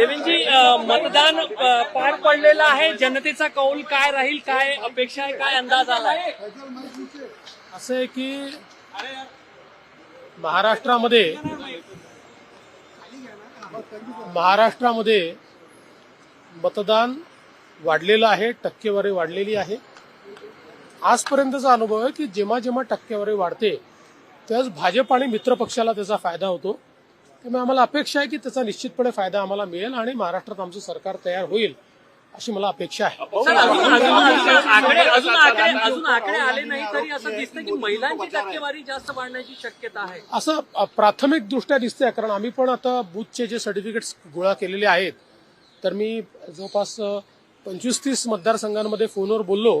देवेंजी मतदान पार पडलेलं आहे. जनतेचा कौल काय राहील? काय अपेक्षा आहे? काय अंदाज आला असं आहे की महाराष्ट्रामध्ये महाराष्ट्रामध्ये मतदान वाढलेलं आहे टक्केवारी वाढलेली आहे. आजपर्यंतचा अनुभव आहे की जेव्हा जेव्हा टक्केवारी वाढते त्याच भाजप आणि मित्रपक्षाला त्याचा फायदा होतो. त्यामुळे आम्हाला अपेक्षा आहे की त्याचा निश्चितपणे फायदा आम्हाला मिळेल आणि महाराष्ट्रात आमचं सरकार तयार होईल अशी मला अपेक्षा आहे. सर, अजून अजून आकडे अजून आकडे अजून आकडे आले नाही तरी असं दिसतं की महिलांची टक्केवारी जास्त वाढण्याची शक्यता आहे. असं प्राथमिक दृष्ट्या दिसतंय कारण आम्ही पण आता बूथचे जे सर्टिफिकेट्स गोळा केलेले आहेत तर मी जवळपास पंचवीस तीस मतदारसंघांमध्ये फोनवर बोललो.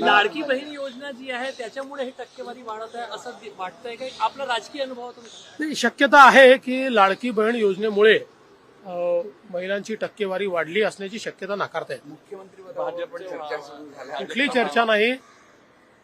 लाडकी बहीण योजना जी आहे त्याच्यामुळे ही टक्केवारी वाढत आहे असं वाटतंय काही आपला राजकीय अनुभव शक्यता आहे की लाडकी बहीण योजनेमुळे महिलांची टक्केवारी वाढली असण्याची शक्यता नाकारता येत नाही. कुठली चर्चा नाही.